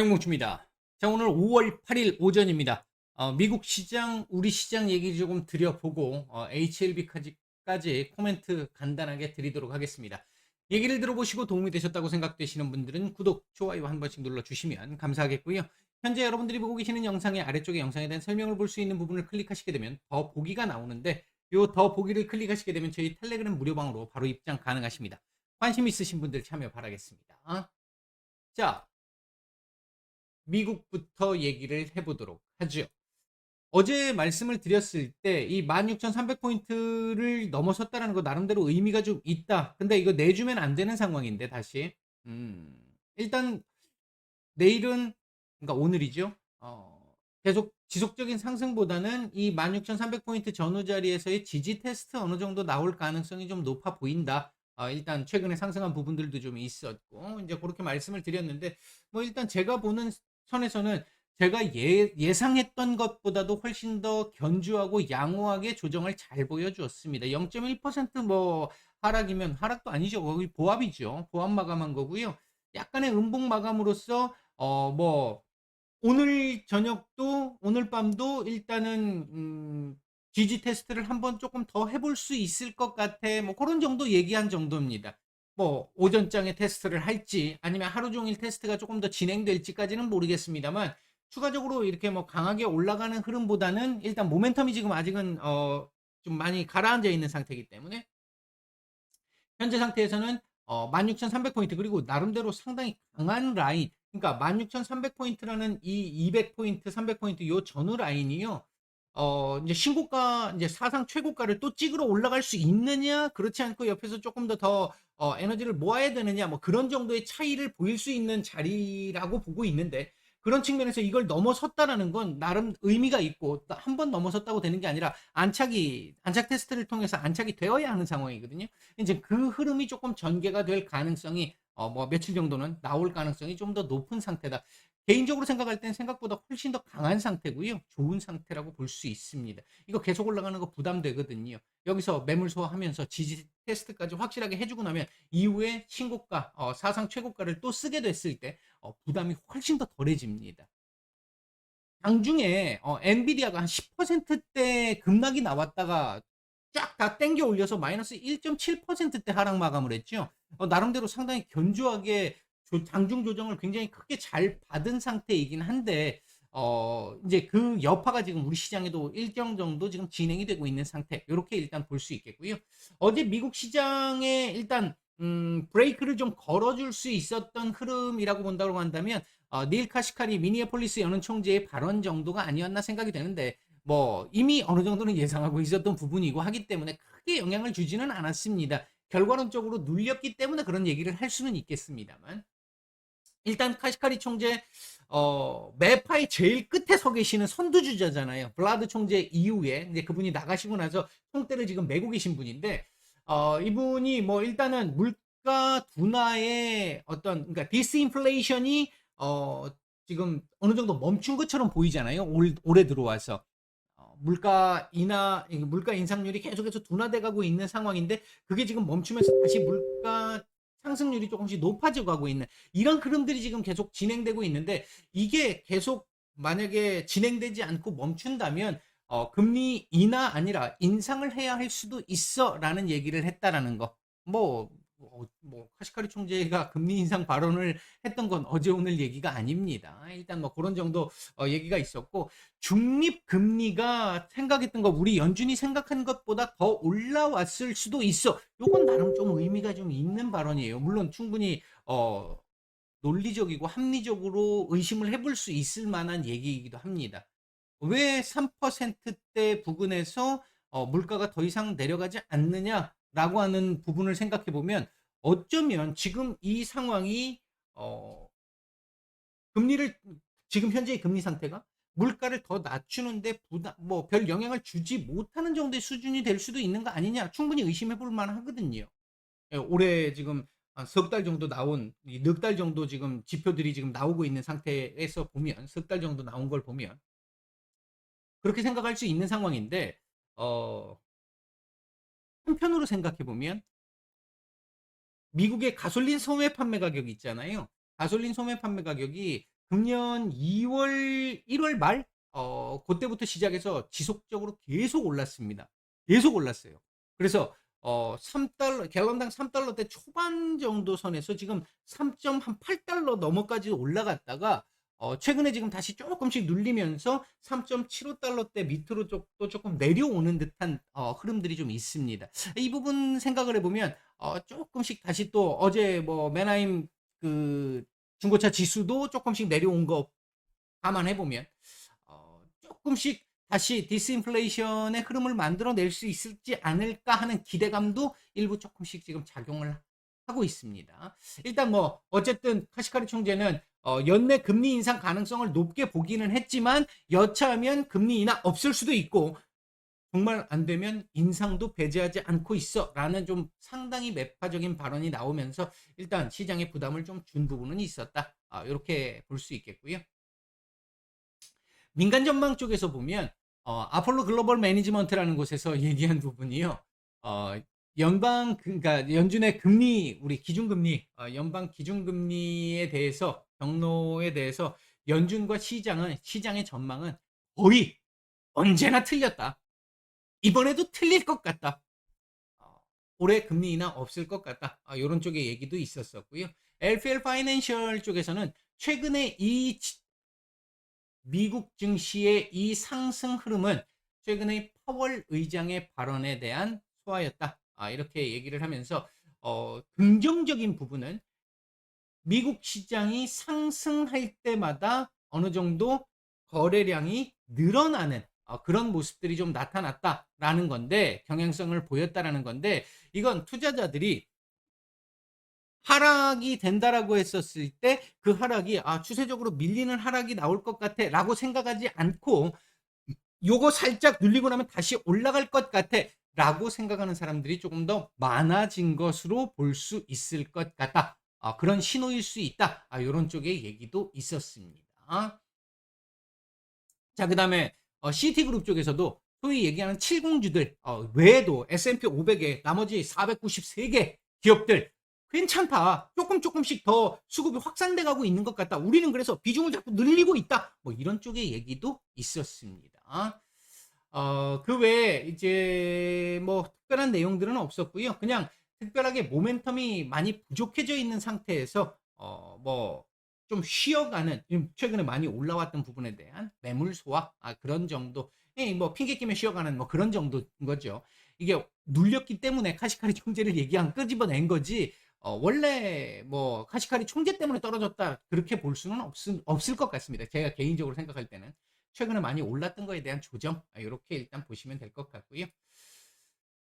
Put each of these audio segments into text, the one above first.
안녕모춥니다. 자, 오늘 5월 8일 오전입니다. 어, 미국 시장, 우리 시장 얘기 조금 드려보고 어, HLB까지 코멘트 간단하게 드리도록 하겠습니다. 얘기를 들어보시고 도움이 되셨다고 생각되시는 분들은 구독, 좋아요 한 번씩 눌러주시면 감사하겠고요. 현재 여러분들이 보고 계시는 영상의 아래쪽에 영상에 대한 설명을 볼 수 있는 부분을 클릭하시게 되면 더 보기가 나오는데 요 더 보기를 클릭하시게 되면 저희 텔레그램 무료방으로 바로 입장 가능하십니다. 관심 있으신 분들 참여 바라겠습니다. 자, 미국부터 얘기를 해보도록 하죠. 어제 말씀을 드렸을 때 이 16,300포인트를 넘어섰다는 거 나름대로 의미가 좀 있다. 근데 이거 내주면 안 되는 상황인데 다시 음, 일단 내일은 그러니까 오늘이죠. 어, 계속 지속적인 상승보다는 이 16,300포인트 전후 자리에서의 지지 테스트 어느 정도 나올 가능성이 좀 높아 보인다. 어, 일단 최근에 상승한 부분들도 좀 있었고 이제 그렇게 말씀을 드렸는데 뭐 일단 제가 보는 선에서는 제가 예, 예상했던 것보다도 훨씬 더 견주하고 양호하게 조정을 잘 보여주었습니다. 0.1%뭐 하락이면 하락도 아니죠. 거의 보합이죠. 보합 마감한 거고요. 약간의 음봉 마감으로써 어 뭐 오늘 저녁도 오늘 밤도 일단은 음, 지지 테스트를 한번 조금 더 해볼 수 있을 것 같아. 뭐 그런 정도 얘기한 정도입니다. 뭐 오전장에 테스트를 할지 아니면 하루 종일 테스트가 조금 더 진행될지까지는 모르겠습니다만 추가적으로 이렇게 뭐 강하게 올라가는 흐름보다는 일단 모멘텀이 지금 아직은 어 좀 많이 가라앉아 있는 상태이기 때문에 현재 상태에서는 어 16,300포인트 그리고 나름대로 상당히 강한 라인 그러니까 16,300포인트라는 이 200포인트, 300포인트 요 전후 라인이요. 어 이제 신고가 이제 사상 최고가를 또 찍으러 올라갈 수 있느냐 그렇지 않고 옆에서 조금 더 더 어, 에너지를 모아야 되느냐 뭐 그런 정도의 차이를 보일 수 있는 자리라고 보고 있는데 그런 측면에서 이걸 넘어섰다라는 건 나름 의미가 있고 한 번 넘어섰다고 되는 게 아니라 안착이 안착 테스트를 통해서 안착이 되어야 하는 상황이거든요. 이제 그 흐름이 조금 전개가 될 가능성이 어 뭐 며칠 정도는 나올 가능성이 좀 더 높은 상태다. 개인적으로 생각할 땐 생각보다 훨씬 더 강한 상태고요. 좋은 상태라고 볼 수 있습니다. 이거 계속 올라가는 거 부담되거든요. 여기서 매물 소화하면서 지지 테스트까지 확실하게 해주고 나면 이후에 신고가, 어, 사상 최고가를 또 쓰게 됐을 때 어, 부담이 훨씬 더 덜해집니다. 장중에 어, 엔비디아가 한 10%대 급락이 나왔다가 쫙 다 땡겨 올려서 마이너스 1.7%대 하락 마감을 했죠. 어, 나름대로 상당히 견조하게 조- 장중 조정을 굉장히 크게 잘 받은 상태이긴 한데 어 이제 그 여파가 지금 우리 시장에도 일정 정도 지금 진행이 되고 있는 상태. 이렇게 일단 볼 수 있겠고요. 어제 미국 시장에 일단 음, 브레이크를 좀 걸어줄 수 있었던 흐름이라고 본다고 한다면 어, 닐 카시카리 미니애폴리스 연은 총재의 발언 정도가 아니었나 생각이 되는데 뭐 이미 어느 정도는 예상하고 있었던 부분이고 하기 때문에 크게 영향을 주지는 않았습니다. 결과론적으로 눌렸기 때문에 그런 얘기를 할 수는 있겠습니다만 일단 카시카리 총재 어, 매파의 제일 끝에 서 계시는 선두주자잖아요. 블라드 총재 이후에 이제 그분이 나가시고 나서 총대를 지금 메고 계신 분인데 어, 이분이 뭐 일단은 물가 둔화의 어떤 그러니까 디스인플레이션이 어, 지금 어느 정도 멈춘 것처럼 보이잖아요. 올, 올해 들어와서 어, 물가 인하 물가 인상률이 계속해서 둔화돼 가고 있는 상황인데 그게 지금 멈추면서 다시 물가 상승률이 조금씩 높아져 가고 있는 이런 흐름들이 지금 계속 진행되고 있는데 이게 계속 만약에 진행되지 않고 멈춘다면 어, 금리 인하 아니라 인상을 해야 할 수도 있어라는 얘기를 했다라는 거. 뭐, 뭐, 뭐 카시카리 총재가 금리 인상 발언을 했던 건 어제 오늘 얘기가 아닙니다. 일단 뭐 그런 정도 어, 얘기가 있었고 중립 금리가 생각했던 거 우리 연준이 생각한 것보다 더 올라왔을 수도 있어. 요건 나름 좀 의미가 좀 있는 발언이에요. 물론 충분히 어, 논리적이고 합리적으로 의심을 해볼 수 있을 만한 얘기이기도 합니다. 왜 3%대 부근에서 어, 물가가 더 이상 내려가지 않느냐 라고 하는 부분을 생각해 보면 어쩌면 지금 이 상황이 어, 금리를 지금 현재의 금리 상태가 물가를 더 낮추는데 부담 뭐 별 영향을 주지 못하는 정도의 수준이 될 수도 있는 거 아니냐 충분히 의심해 볼 만하거든요. 예, 올해 지금 석 달 정도 나온 넉 달 정도 지금 지표들이 지금 나오고 있는 상태에서 보면 석 달 정도 나온 걸 보면 그렇게 생각할 수 있는 상황인데 어 한편으로 생각해 보면 미국의 가솔린 소매 판매 가격이 있잖아요. 가솔린 소매 판매 가격이 금년 2월 1월 말 어, 그때부터 시작해서 지속적으로 계속 올랐습니다. 계속 올랐어요. 그래서 어, 3달러, 갤런당 3달러대 초반 정도 선에서 지금 3.8달러 넘어까지 올라갔다가 어, 최근에 지금 다시 조금씩 눌리면서 3.75달러대 밑으로 조- 또 조금 내려오는 듯한 어, 흐름들이 좀 있습니다. 이 부분 생각을 해보면 어, 조금씩 다시 또 어제 뭐 메나임 그 중고차 지수도 조금씩 내려온 거 감안해 보면 어, 조금씩 다시 디스인플레이션의 흐름을 만들어낼 수 있을지 않을까 하는 기대감도 일부 조금씩 지금 작용을 하고 있습니다. 일단 뭐 어쨌든 카시카리 총재는 어, 연내 금리 인상 가능성을 높게 보기는 했지만 여차하면 금리 인하 없을 수도 있고 정말 안 되면 인상도 배제하지 않고 있어 라는 좀 상당히 매파적인 발언이 나오면서 일단 시장에 부담을 좀 준 부분은 있었다. 아, 이렇게 볼 수 있겠고요. 민간 전망 쪽에서 보면 어, 아폴로 글로벌 매니지먼트라는 곳에서 얘기한 부분이요. 어, 연방 그러니까 연준의 금리 우리 기준금리 어, 연방 기준금리에 대해서 경로에 대해서 연준과 시장은 시장의 전망은 거의 언제나 틀렸다. 이번에도 틀릴 것 같다. 어, 올해 금리 인하 없을 것 같다. 아, 이런 쪽의 얘기도 있었었고요. LPL 파이낸셜 쪽에서는 최근에 이 지- 미국 증시의 이 상승 흐름은 최근에 파월 의장의 발언에 대한 소화였다. 아, 이렇게 얘기를 하면서 어, 긍정적인 부분은 미국 시장이 상승할 때마다 어느 정도 거래량이 늘어나는 어, 그런 모습들이 좀 나타났다라는 건데 경향성을 보였다라는 건데 이건 투자자들이 하락이 된다라고 했었을 때 그 하락이 아 추세적으로 밀리는 하락이 나올 것 같아라고 생각하지 않고 요거 살짝 눌리고 나면 다시 올라갈 것 같아라고 생각하는 사람들이 조금 더 많아진 것으로 볼 수 있을 것 같다. 아, 그런 신호일 수 있다. 아, 이런 쪽의 얘기도 있었습니다. 자, 그 다음에 어, CT그룹 쪽에서도 소위 얘기하는 70주들 어, 외에도 S&P 500에 나머지 493개 기업들 괜찮다. 조금 조금씩 더 수급이 확산돼 가고 있는 것 같다. 우리는 그래서 비중을 자꾸 늘리고 있다. 뭐 이런 쪽의 얘기도 있었습니다. 어, 그 외에 이제 뭐 특별한 내용들은 없었고요. 그냥 특별하게 모멘텀이 많이 부족해져 있는 상태에서 어, 뭐 좀 쉬어가는 음, 최근에 많이 올라왔던 부분에 대한 매물 소화 아, 그런 정도. 예, 뭐 핑계 끼며 쉬어가는 뭐 그런 정도인 거죠. 이게 눌렸기 때문에 카시카리 총재를 얘기한 끄집어낸 거지. 어, 원래 뭐 카시카리 총재 때문에 떨어졌다 그렇게 볼 수는 없, 없을 것 같습니다. 제가 개인적으로 생각할 때는 최근에 많이 올랐던 거에 대한 조정 이렇게 일단 보시면 될 것 같고요.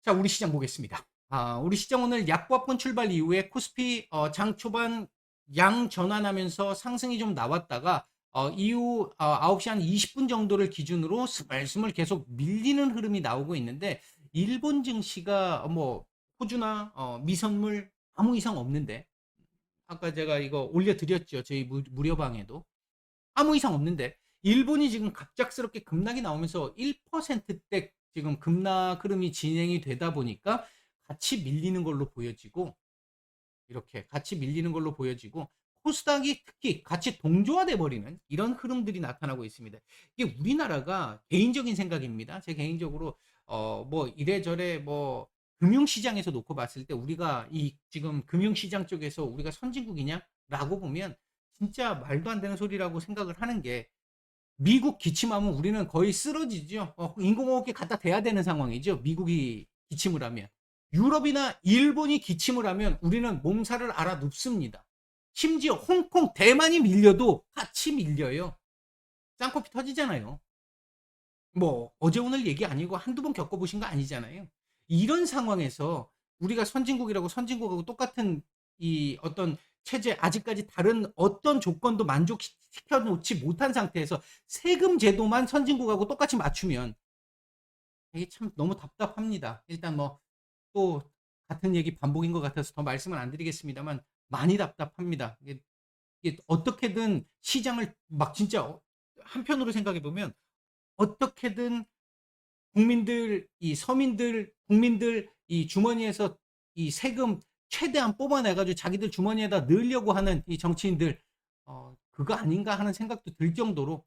자, 우리 시장 보겠습니다. 아, 우리 시장 오늘 약보합권 출발 이후에 코스피 어, 장 초반 양 전환하면서 상승이 좀 나왔다가 어, 이후 어, 9시 한 20분 정도를 기준으로 스멀스멀 계속 밀리는 흐름이 나오고 있는데 일본 증시가 뭐 호주나 어, 미선물 아무 이상 없는데 아까 제가 이거 올려드렸죠 저희 무, 무료방에도. 아무 이상 없는데 일본이 지금 갑작스럽게 급락이 나오면서 1%대 지금 급락 흐름이 진행이 되다 보니까 같이 밀리는 걸로 보여지고 이렇게 같이 밀리는 걸로 보여지고 코스닥이 특히 같이 동조화돼 버리는 이런 흐름들이 나타나고 있습니다. 이게 우리나라가 개인적인 생각입니다. 제 개인적으로 어 뭐 이래저래 뭐 금융시장에서 놓고 봤을 때 우리가 이 지금 금융시장 쪽에서 우리가 선진국이냐라고 보면 진짜 말도 안 되는 소리라고 생각을 하는 게 미국 기침하면 우리는 거의 쓰러지죠. 어, 인공호흡기 갖다 대야 되는 상황이죠. 미국이 기침을 하면. 유럽이나 일본이 기침을 하면 우리는 몸살을 알아 눕습니다. 심지어 홍콩, 대만이 밀려도 같이 밀려요. 쌍코피 터지잖아요. 뭐 어제 오늘 얘기 아니고 한두 번 겪어보신 거 아니잖아요. 이런 상황에서 우리가 선진국이라고 선진국하고 똑같은 이 어떤 체제 아직까지 다른 어떤 조건도 만족시켜 놓지 못한 상태에서 세금 제도만 선진국하고 똑같이 맞추면 이게 참 너무 답답합니다. 일단 뭐 또 같은 얘기 반복인 것 같아서 더 말씀을 안 드리겠습니다만 많이 답답합니다. 이게, 이게 어떻게든 시장을 막 진짜 어- 한편으로 생각해 보면 어떻게든 국민들 이 서민들 국민들 이 주머니에서 이 세금 최대한 뽑아내 가지고 자기들 주머니에다 넣으려고 하는 이 정치인들 어, 그거 아닌가 하는 생각도 들 정도로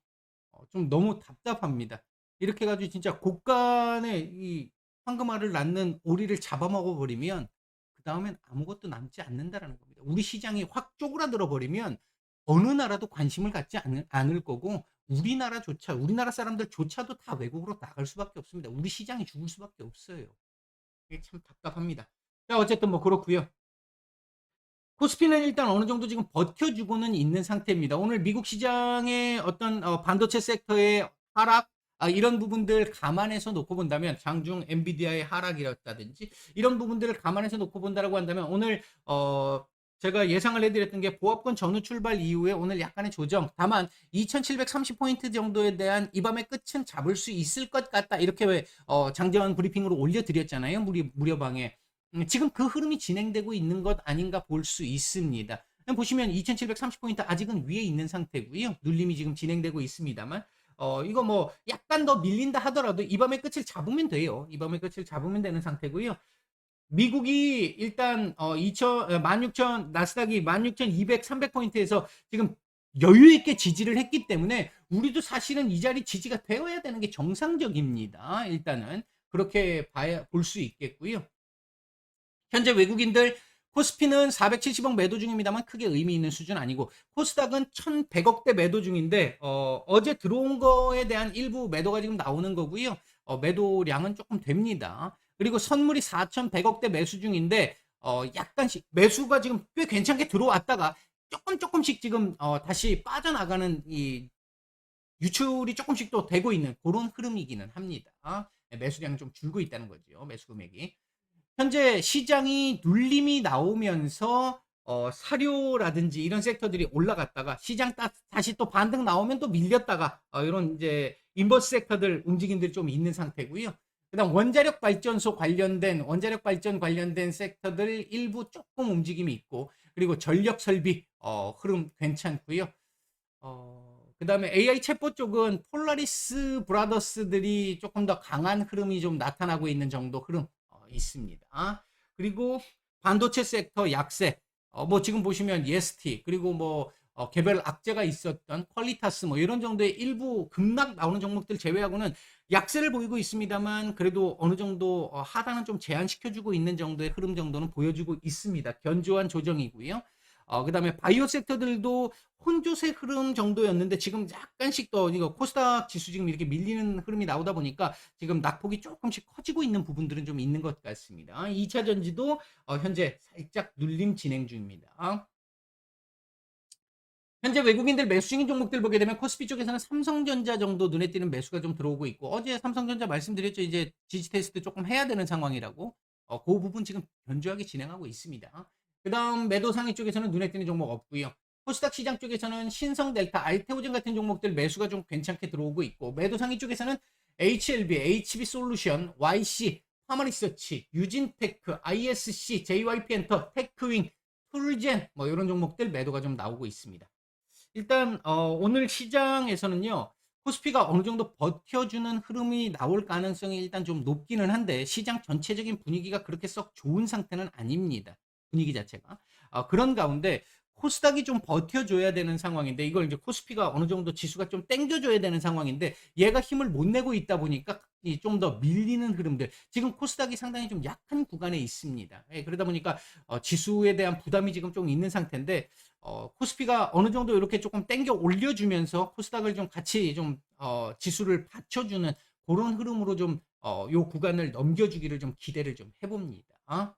어, 좀 너무 답답합니다. 이렇게 해가지고 진짜 곳간에 이 황금알을 낳는 오리를 잡아먹어 버리면 그 다음엔 아무것도 남지 않는다라는 겁니다. 우리 시장이 확 쪼그라들어 버리면 어느 나라도 관심을 갖지 않을, 않을 거고 우리나라조차 우리나라 사람들조차도 다 외국으로 나갈 수밖에 없습니다. 우리 시장이 죽을 수밖에 없어요. 이게 참 답답합니다. 자 어쨌든 뭐 그렇고요. 코스피는 일단 어느 정도 지금 버텨주고는 있는 상태입니다. 오늘 미국 시장의 어떤 어, 반도체 섹터의 하락 아, 이런 부분들 감안해서 놓고 본다면 장중 엔비디아의 하락이었다든지 이런 부분들을 감안해서 놓고 본다라고 한다면 오늘 어 제가 예상을 해드렸던 게 보합권 전후 출발 이후에 오늘 약간의 조정. 다만 2730포인트 정도에 대한 이 밤의 끝은 잡을 수 있을 것 같다. 이렇게 왜 어, 장재원 브리핑으로 올려드렸잖아요 무리, 무료방에. 음, 지금 그 흐름이 진행되고 있는 것 아닌가 볼 수 있습니다. 보시면 2730포인트 아직은 위에 있는 상태고요. 눌림이 지금 진행되고 있습니다만 어, 이거 뭐 약간 더 밀린다 하더라도 이 밤의 끝을 잡으면 돼요. 이 밤의 끝을 잡으면 되는 상태고요. 미국이 일단 어 2000, 16,000 나스닥이 16,200, 300포인트에서 지금 여유 있게 지지를 했기 때문에 우리도 사실은 이 자리 지지가 되어야 되는 게 정상적입니다. 일단은 그렇게 봐야 볼 수 있겠고요. 현재 외국인들 코스피는 470억 매도 중입니다만 크게 의미 있는 수준 아니고 코스닥은 1100억대 매도 중인데 어, 어제 들어온 거에 대한 일부 매도가 지금 나오는 거고요. 어, 매도량은 조금 됩니다. 그리고 선물이 4,100억대 매수 중인데 어, 약간씩 매수가 지금 꽤 괜찮게 들어왔다가 조금 조금씩 지금 어, 다시 빠져나가는 이 유출이 조금씩 또 되고 있는 그런 흐름이기는 합니다. 매수량이 좀 줄고 있다는 거죠. 매수 금액이. 현재 시장이 눌림이 나오면서 어, 사료라든지 이런 섹터들이 올라갔다가 시장 따, 다시 또 반등 나오면 또 밀렸다가 어, 이런 이제 인버스 섹터들 움직임들이 좀 있는 상태고요. 그다음 원자력 발전소 관련된 원자력 발전 관련된 섹터들 일부 조금 움직임이 있고 그리고 전력 설비 어, 흐름 괜찮고요. 어, 그다음에 AI 챗봇 쪽은 폴라리스 브라더스들이 조금 더 강한 흐름이 좀 나타나고 있는 정도 흐름 있습니다. 그리고 반도체 섹터 약세. 어, 뭐 지금 보시면 EST 그리고 뭐 어, 개별 악재가 있었던 퀄리타스 뭐 이런 정도의 일부 급락 나오는 종목들 제외하고는 약세를 보이고 있습니다만 그래도 어느 정도 어, 하단은 좀 제한시켜주고 있는 정도의 흐름 정도는 보여주고 있습니다. 견조한 조정이고요. 어, 그 다음에 바이오 섹터들도 혼조세 흐름 정도였는데 지금 약간씩 더 이거 코스닥 지수 지금 이렇게 밀리는 흐름이 나오다 보니까 지금 낙폭이 조금씩 커지고 있는 부분들은 좀 있는 것 같습니다. 2차 전지도 어, 현재 살짝 눌림 진행 중입니다. 현재 외국인들 매수 중인 종목들 보게 되면 코스피 쪽에서는 삼성전자 정도 눈에 띄는 매수가 좀 들어오고 있고 어제 삼성전자 말씀드렸죠 이제 지지 테스트 조금 해야 되는 상황이라고 어, 그 부분 지금 견조하게 진행하고 있습니다. 그 다음 매도 상위 쪽에서는 눈에 띄는 종목 없고요. 코스닥 시장 쪽에서는 신성 델타, 알테오젠 같은 종목들 매수가 좀 괜찮게 들어오고 있고 매도 상위 쪽에서는 HLB, HB 솔루션, YC, 파마리서치, 유진테크, ISC, JYP 엔터, 테크윙, 툴젠 뭐 이런 종목들 매도가 좀 나오고 있습니다. 일단 어, 오늘 시장에서는요. 코스피가 어느 정도 버텨주는 흐름이 나올 가능성이 일단 좀 높기는 한데 시장 전체적인 분위기가 그렇게 썩 좋은 상태는 아닙니다. 분위기 자체가. 어, 그런 가운데 코스닥이 좀 버텨줘야 되는 상황인데 이걸 이제 코스피가 어느 정도 지수가 좀 땡겨줘야 되는 상황인데 얘가 힘을 못 내고 있다 보니까 좀 더 밀리는 흐름들 지금 코스닥이 상당히 좀 약한 구간에 있습니다. 예, 그러다 보니까 어, 지수에 대한 부담이 지금 좀 있는 상태인데 어, 코스피가 어느 정도 이렇게 조금 땡겨 올려주면서 코스닥을 좀 같이 좀 어, 지수를 받쳐주는 그런 흐름으로 좀 어, 요 구간을 넘겨주기를 좀 기대를 좀 해봅니다. 어?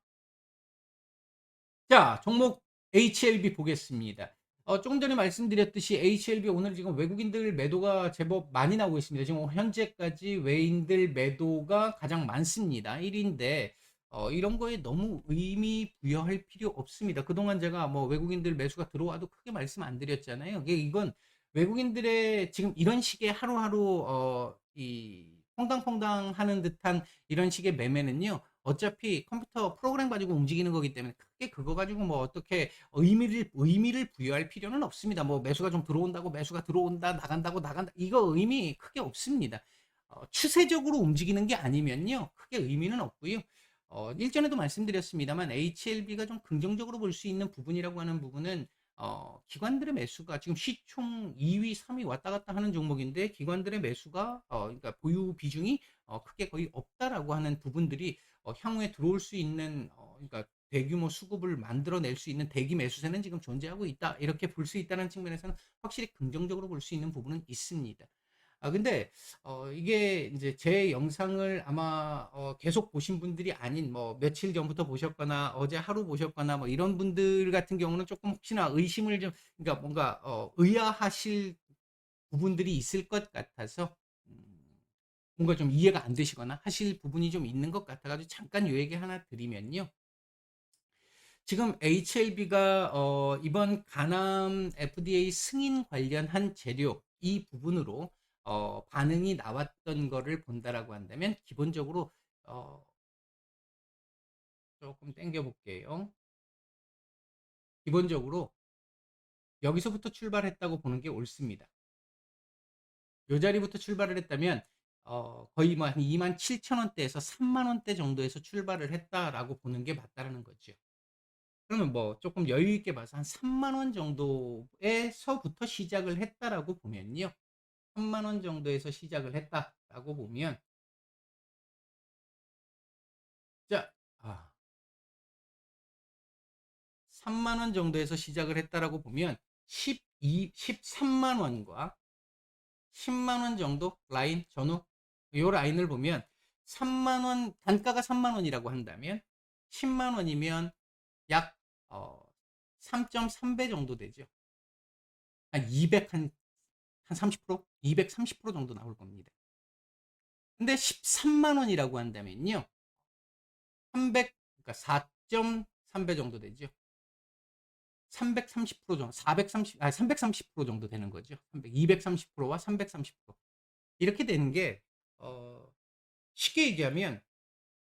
자, 종목 HLB 보겠습니다. 어, 조금 전에 말씀드렸듯이 HLB 오늘 지금 외국인들 매도가 제법 많이 나오고 있습니다. 지금 현재까지 외인들 매도가 가장 많습니다. 1인데 어, 이런 거에 너무 의미 부여할 필요 없습니다. 그동안 제가 뭐 외국인들 매수가 들어와도 크게 말씀 안 드렸잖아요. 이건 외국인들의 지금 이런 식의 하루하루 어, 이 퐁당퐁당 하는 듯한 이런 식의 매매는요. 어차피 컴퓨터 프로그램 가지고 움직이는 거기 때문에 크게 그거 가지고 뭐 어떻게 의미를 의미를 부여할 필요는 없습니다. 뭐 매수가 좀 들어온다고 매수가 들어온다 나간다고 나간다 이거 의미 크게 없습니다. 어, 추세적으로 움직이는 게 아니면요 크게 의미는 없고요. 어, 일전에도 말씀드렸습니다만 HLB가 좀 긍정적으로 볼 수 있는 부분이라고 하는 부분은 어 기관들의 매수가 지금 시총 2위, 3위 왔다 갔다 하는 종목인데 기관들의 매수가 어 그러니까 보유 비중이 어 크게 거의 없다라고 하는 부분들이 어 향후에 들어올 수 있는 어 그러니까 대규모 수급을 만들어낼 수 있는 대기 매수세는 지금 존재하고 있다. 이렇게 볼 수 있다는 측면에서는 확실히 긍정적으로 볼 수 있는 부분은 있습니다. 아 근데 어 이게 인제 제 영상을 아마 어 계속 보신 분들이 아닌 뭐 며칠 전부터 보셨거나 어제 하루 보셨거나 뭐 이런 분들 같은 경우는 쪼끔 혹시나 의심을 좀 그러니까 뭔가 어 의아하실 부분들이 있을 것 같아서 음 뭔가 좀 이해가 안 되시거나 하실 부분이 좀 있는 것 같아 가지고 잠깐 요 얘기 하나 드리면요. 지금 HLB가 어 이번 간암 FDA 승인 관련한 재료 이 부분으로 어 반응이 나왔던 거를 본다라고 한다면 기본적으로 어 쪼끔 당겨 볼게요. 기본적으로 여기서부터 출발했다고 보는 게 옳습니다. 요 자리부터 출발을 했다면 어 거의 뭐한27,000 원대에서 30,000 원대 정도에서 출발을 했다라고 보는 게 맞다라는 거죠. 그러면 뭐 쪼끔 여유 있게 봐서 한30,000원 정도에서부터 시작을 했다라고 보면요. 30,000원 정도에서 시작을 했다라고 보면 자 아. 30,000원 정도에서 시작을 했다라고 보면 12 130,000 원과 100,000원 정도 라인 전후 요 라인을 보면 30,000원 단가가 30,000 원이라고 한다면 100,000 원이면 약 어 3.3배 정도 되죠. 한 200 한 한 30% 230% 정도 나올 겁니다. 근데 130,000 원이라고 한다면요. 300 그러니까 4.3배 정도 되죠. 330% 정도 430 아 330% 정도 되는 거죠. 300 230%와 330% 이렇게 되는 게 어 쉽게 얘기하면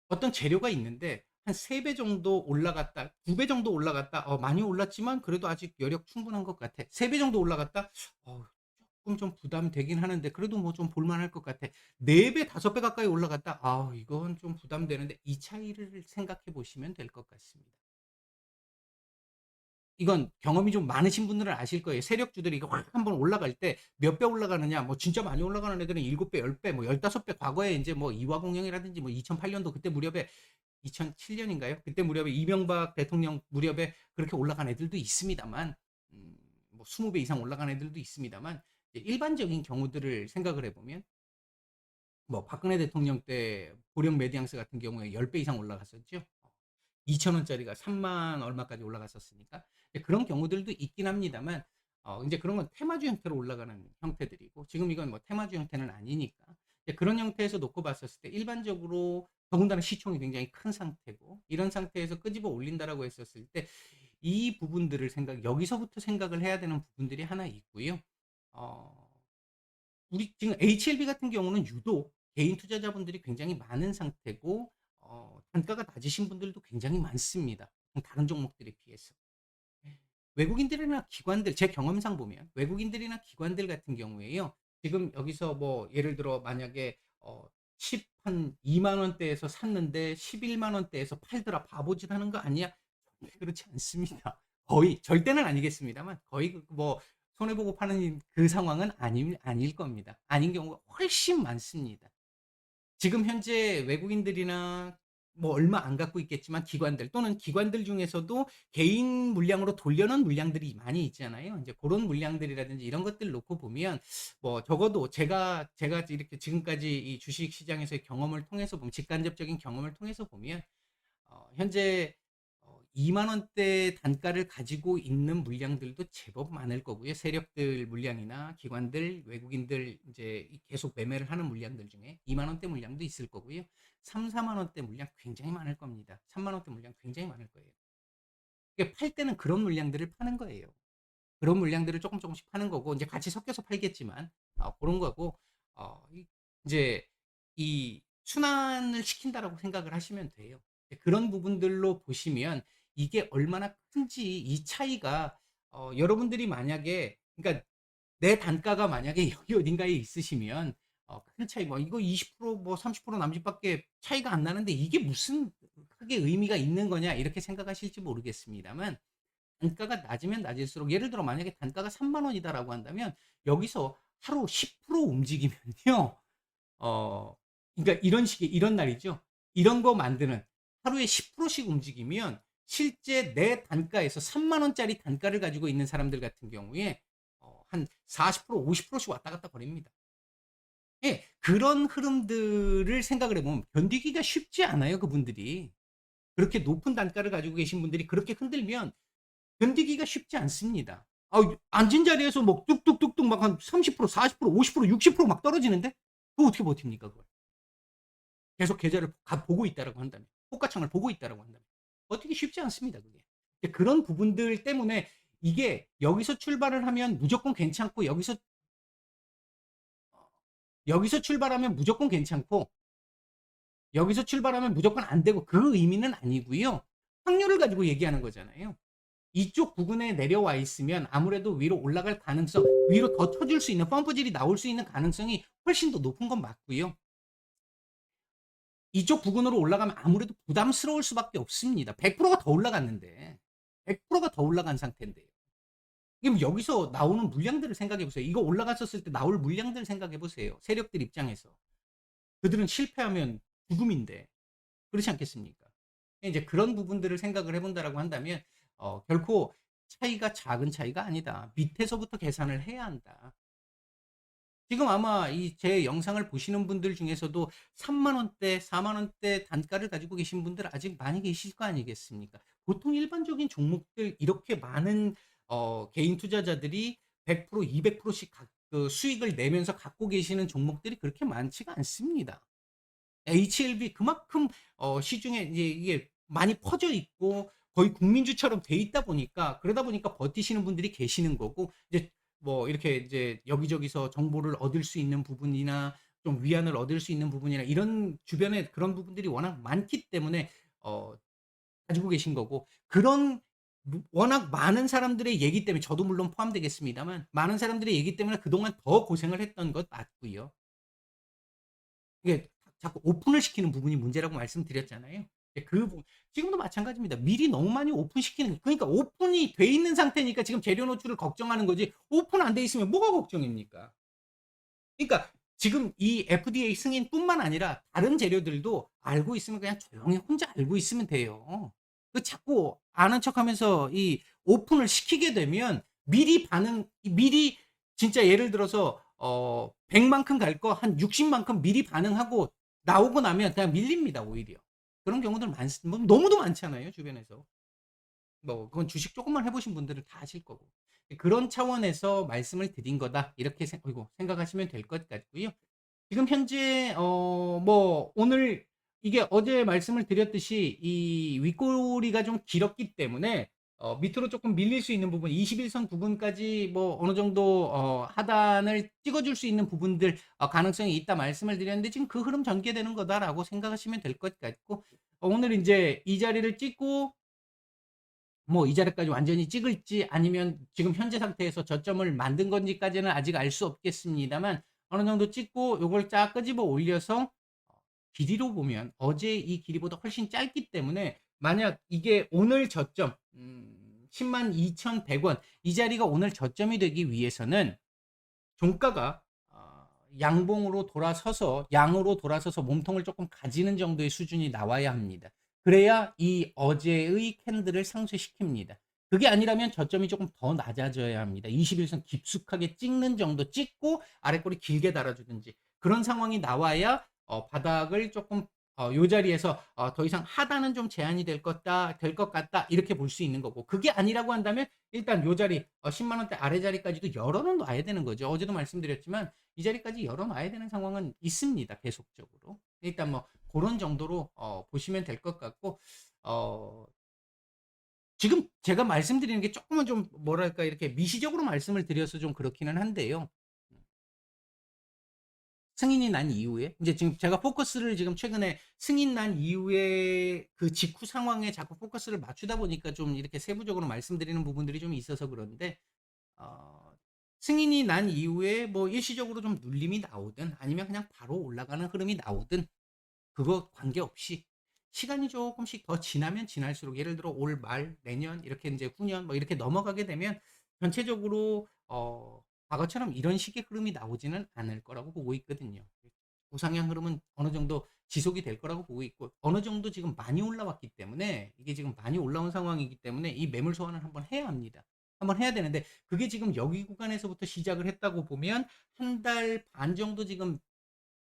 어떤 재료가 있는데 한 3배 정도 올라갔다 2배 정도 올라갔다 어 많이 올랐지만 그래도 아직 여력 충분한 것 같아. 3배 정도 올라갔다 어 쪼끔 좀 부담되긴 하는데 그래도 뭐 좀 볼 만할 것 같아. 4 배, 5배 가까이 올라갔다 아 이건 좀 부담되는데 이 차이를 생각해 보시면 될 것 같습니다. 이건 경험이 좀 많으신 분들은 아실 거예요. 세력주들이 이거 확 한번 올라갈 때 몇 배 올라가느냐 뭐 진짜 많이 올라가는 애들은 7 배, 10배 뭐 15배 과거에 인제 뭐 이화공영이라든지 뭐 2008 년도 그때 무렵에 2007 년인가요? 그때 무렵에 이명박 대통령 무렵에 그렇게 올라간 애들도 있습니다만 음 뭐 20배 이상 올라간 애들도 있습니다만 이제 일반적인 경우들을 생각을 해 보면 뭐 박근혜 대통령 때 보령 메디앙스 같은 경우에 10배 이상 올라갔었죠. 2,000 원짜리가 30,000 얼마까지 올라갔었으니까. 예 그런 경우들도 있긴 합니다만 어 인제 그런 건 테마주 형태로 올라가는 형태들이고 지금 이건 뭐 테마주 형태는 아니니까. 이제 그런 형태에서 놓고 봤었을 때 일반적으로 더군다나 시총이 굉장히 큰 상태고 이런 상태에서 끄집어 올린다라고 했었을 때 이 부분들을 생각 여기서부터 생각을 해야 되는 부분들이 하나 있고요. 어 우리 지금 HLB 같은 경우는 유독 개인 투자자분들이 굉장히 많은 상태고 어 단가가 낮으신 분들도 굉장히 많습니다, 다른 종목들에 비해서. 외국인들이나 기관들 제 경험상 보면 외국인들이나 기관들 같은 경우에요. 지금 여기서 뭐 예를 들어 만약에 어 10 한20,000 원대에서 샀는데 110,000 원대에서 팔더라. 바보짓 하는 거 아니야? 그렇지 않습니다. 거의 절대는 아니겠습니다만 거의 그뭐 손해 보고 파는 그 상황은 아님 아닐 겁니다. 아닌 경우가 훨씬 많습니다. 지금 현재 외국인들이나 뭐 얼마 안 갖고 있겠지만 기관들 또는 기관들 중에서도 개인 물량으로 돌려놓은 물량들이 많이 있잖아요. 인제 고런 물량들이라든지 이런 것들 놓고 보면 뭐 적어도 제가 제가 이렇게 지금까지 이 주식 시장에서의 경험을 통해서 보면 직간접적인 경험을 통해서 보면 어 현재 어20,000 원대 단가를 가지고 있는 물량들도 제법 많을 거고요. 세력들 물량이나 기관들, 외국인들 인제 이 계속 매매를 하는 물량들 중에 20,000 원대 물량도 있을 거고요. 3-4만 원대 물량 굉장히 많을 겁니다. 30,000 원대 물량 굉장히 많을 거예요. 그게 팔 때는 그런 물량들을 파는 거예요. 그런 물량들을 쪼끔 쪼끔씩 파는 거고 인제 같이 섞여서 팔겠지만 어 고런 거고 어이 인제 이 '순환을 시킨다.'라고 생각을 하시면 돼요. 예 그런 부분들로 보시면 이게 얼마나 큰지 이 차이가 어 여러분들이 만약에 그러니까 내 단가가 만약에 여기 어딘가에 있으시면 어 큰 차이 뭐 이거 20%뭐 30% 남짓밖에 차이가 안 나는데 '이게 무슨 크게 의미가 있는 거냐.' 이렇게 생각하실지 모르겠습니다만 단가가 낮으면 낮을수록 예를 들어 만약에 단가가 3만 원이다라고 한다면 여기서 하루 10% 움직이면요. 어 그러니까 이런 식의 이런 날이죠. 이런 거 만드는 하루에 10%씩 움직이면 실제 내 단가에서 3만 원짜리 단가를 가지고 있는 사람들 같은 경우에 어 한 40% 50%씩 왔다 갔다 거립니다. 예. 그런 흐름들을 생각을 해 보면 견디기가 쉽지 않아요, 그분들이. 그렇게 높은 단가를 가지고 계신 분들이 그렇게 흔들면 견디기가 쉽지 않습니다. 아우 앉은 자리에서 뭐 뚝뚝뚝뚝 막 한 30% 40% 50% 60%막 떨어지는데 그거 어떻게 버팁니까 그걸? 계속 계좌를 가 보고 있다라고 한다면 호가창을 보고 있다라고 한다면 버티기 쉽지 않습니다 그게. 그런 부분들 때문에 이게 여기서 출발을 하면 무조건 괜찮고 여기서 여기서 출발하면 무조건 괜찮고 여기서 출발하면 무조건 안 되고 그 의미는 아니고요. 확률을 가지고 얘기하는 거잖아요. 이쪽 부근에 내려와 있으면 아무래도 위로 올라갈 가능성, 위로 더 쳐줄 수 있는 펌프질이 나올 수 있는 가능성이 훨씬 더 높은 건 맞고요. 이쪽 부근으로 올라가면 아무래도 부담스러울 수밖에 없습니다. 100%가 더 올라갔는데 100%가 더 올라간 상태인데요. 그럼 여기서 나오는 물량들을 생각해 보세요. 이거 올라갔었을 때 나올 물량들 생각해 보세요. 세력들 입장에서. 그들은 실패하면 죽음인데 그렇지 않겠습니까? 이제 그런 부분들을 생각을 해본다라고 한다면 어, 결코 차이가 작은 차이가 아니다. 밑에서부터 계산을 해야 한다. 지금 아마 이 제 영상을 보시는 분들 중에서도 3만 원대, 4만 원대 단가를 가지고 계신 분들 아직 많이 계실 거 아니겠습니까? 보통 일반적인 종목들 이렇게 많은 어, 개인 투자자들이 100%, 200%씩 각, 그 수익을 내면서 갖고 계시는 종목들이 그렇게 많지가 않습니다. HLB 그만큼 어, 시중에 이제 이게 많이 퍼져 있고 거의 국민주처럼 돼 있다 보니까 그러다 보니까 버티시는 분들이 계시는 거고 이제 뭐 이렇게 이제 여기저기서 정보를 얻을 수 있는 부분이나 좀 위안을 얻을 수 있는 부분이나 이런 주변에 그런 부분들이 워낙 많기 때문에 어 가지고 계신 거고 그런 무- 워낙 많은 사람들의 얘기 때문에 저도 물론 포함되겠습니다만 많은 사람들의 얘기 때문에 그동안 더 고생을 했던 것 맞고요. 이게 자꾸 오픈을 시키는 부분이 문제라고 말씀드렸잖아요. 예, 그 부- 지금도 마찬가지입니다. 미리 너무 많이 오픈시키는 그러니까 오픈이 돼 있는 상태니까 지금 재료 노출을 걱정하는 거지 오픈 안 돼 있으면 뭐가 걱정입니까? 그러니까 지금 이 FDA 승인뿐만 아니라 다른 재료들도 알고 있으면 그냥 조용히 혼자 알고 있으면 돼요. 그 자꾸 아는 척하면서 이 오픈을 시키게 되면 미리 반응 미리 진짜 예를 들어서 어 100만큼 갈 거 한 60만큼 미리 반응하고 나오고 나면 그냥 밀립니다, 오히려. 그런 경우들 많 뭐 너무도 많잖아요, 주변에서. 뭐 그건 주식 조금만 해 보신 분들은 다 아실 거고. 그런 차원에서 말씀을 드린 거다. 이렇게 생 어이구 생각하시면 될 것 같고요. 지금 현재 어 뭐 오늘 이게 어제 말씀을 드렸듯이 이 윗꼬리가 좀 길었기 때문에 어 밑으로 조금 밀릴 수 있는 부분 21선 부분까지 뭐 어느 정도 어 하단을 찍어 줄 수 있는 부분들 어 가능성이 있다 말씀을 드렸는데 지금 그 흐름 전개되는 거다라고 생각하시면 될 것 같고 어 오늘 인제 이 자리를 찍고 뭐 이 자리까지 완전히 찍을지 아니면 지금 현재 상태에서 저점을 만든 건지까지는 아직 알 수 없겠습니다만 어느 정도 찍고 요걸 쫙 끄집어 올려서 어 길이로 보면 어제 이 길이보다 훨씬 짧기 때문에 만약 이게 오늘 저점 음 102,100원 이 자리가 오늘 저점이 되기 위해서는 종가가 어 양봉으로 돌아서서 양으로 돌아서서 몸통을 조금 가지는 정도의 수준이 나와야 합니다. 그래야 이 어제의 캔들을 상쇄시킵니다. 그게 아니라면 저점이 조금 더 낮아져야 합니다. 21선 깊숙하게 찍는 정도 찍고 아랫꼬리 길게 달아주든지 그런 상황이 나와야 어 바닥을 조금 어 요 자리에서 어 '더 이상 하단은 좀 제한이 될 거다 될 것 같다.' 이렇게 볼 수 있는 거고 그게 아니라고 한다면 일단 요 자리 어 10만 원대 아래 자리까지도 열어 놔야 되는 거죠. 어제도 말씀드렸지만 이 자리까지 열어 놔야 되는 상황은 있습니다, 계속적으로. 일단 뭐 고런 정도로 어 보시면 될 것 같고 어 지금 제가 말씀드리는 게 쪼끔은 좀 뭐랄까 이렇게 미시적으로 말씀을 드려서 좀 그렇기는 한데요. 승인이 난 이후에 인제 지금 제가 포커스를 지금 최근에 승인 난 이후에 그 직후 상황에 자꾸 포커스를 맞추다 보니까 좀 이렇게 세부적으로 말씀드리는 부분들이 좀 있어서 그런데 어 승인이 난 이후에 뭐 일시적으로 좀 눌림이 나오든 아니면 그냥 바로 올라가는 흐름이 나오든 그거 관계없이 시간이 조금씩 더 지나면 지날수록 예를 들어 올 말, 내년 이렇게 인제 후년 뭐 이렇게 넘어가게 되면 전체적으로 어 과거처럼 이런 식의 흐름이 나오지는 않을 거라고 보고 있거든요. 우상향 흐름은 어느 정도 지속이 될 거라고 보고 있고 어느 정도 지금 많이 올라왔기 때문에 이게 지금 많이 올라온 상황이기 때문에 이 매물 소환을 한번 해야 합니다. 한번 해야 되는데 그게 지금 여기 구간에서부터 시작을 했다고 보면 한 달 반 정도 지금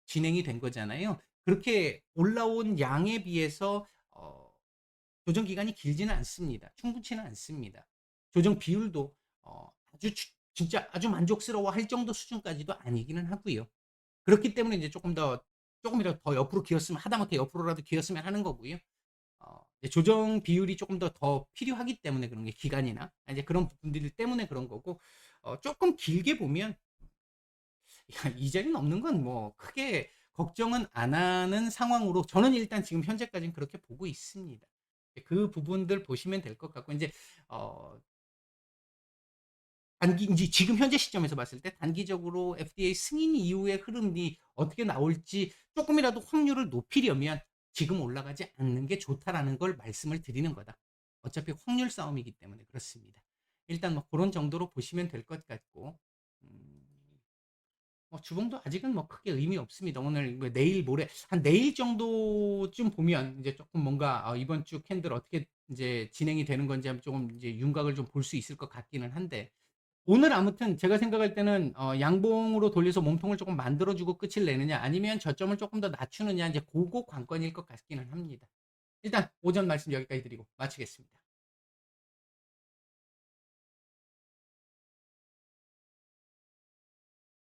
진행이 된 거잖아요. 그렇게 올라온 양에 비해서 어 조정 기간이 길지는 않습니다. 충분치는 않습니다. 조정 비율도 어 아주 추 진짜 아주 만족스러워 할 정도 수준까지도 아니기는 하고요. 그렇기 때문에 이제 쪼끔 더 쪼금이라도 더 옆으로 기었으면 하다못해 옆으로라도 기었으면 하는 거고요. 어 이제 조정 비율이 쪼끔 더더 필요하기 때문에 그런 게 기간이나 아 이제 그런 부분들 때문에 그런 거고 어 쪼끔 길게 보면 야 이 자리 넘는 건 뭐 크게 걱정은 안 하는 상황으로 저는 일단 지금 현재까지는 그렇게 보고 있습니다. 예그 부분들 보시면 될 것 같고 인제 어 단기 인제 지금 현재 시점에서 봤을 때 단기적으로 FDA 승인 이후의 흐름이 어떻게 나올지 쪼끔이라도 확률을 높이려면 '지금 올라가지 않는 게 좋다.'라는 걸 말씀을 드리는 거다. 어차피 확률 싸움이기 때문에 그렇습니다. 일단 뭐 고런 정도로 보시면 될 것 같고 음 뭐 주봉도 아직은 뭐 크게 의미 없습니다. 오늘 뭐 내일 모레 한 내일 정도쯤 보면 이제 쪼끔 뭔가 어 이번 주 캔들 어떻게 인제 진행이 되는 건지 쪼금 이제 윤곽을 좀 볼 수 있을 것 같기는 한데 오늘 아무튼 제가 생각할 때는 어 양봉으로 돌려서 몸통을 쪼끔 만들어 주고 끝을 내느냐 아니면 저점을 쪼끔 더 낮추느냐 인제 고거 관건일 것 같기는 합니다. 일단 오전 말씀 여기까지 드리고 마치겠습니다.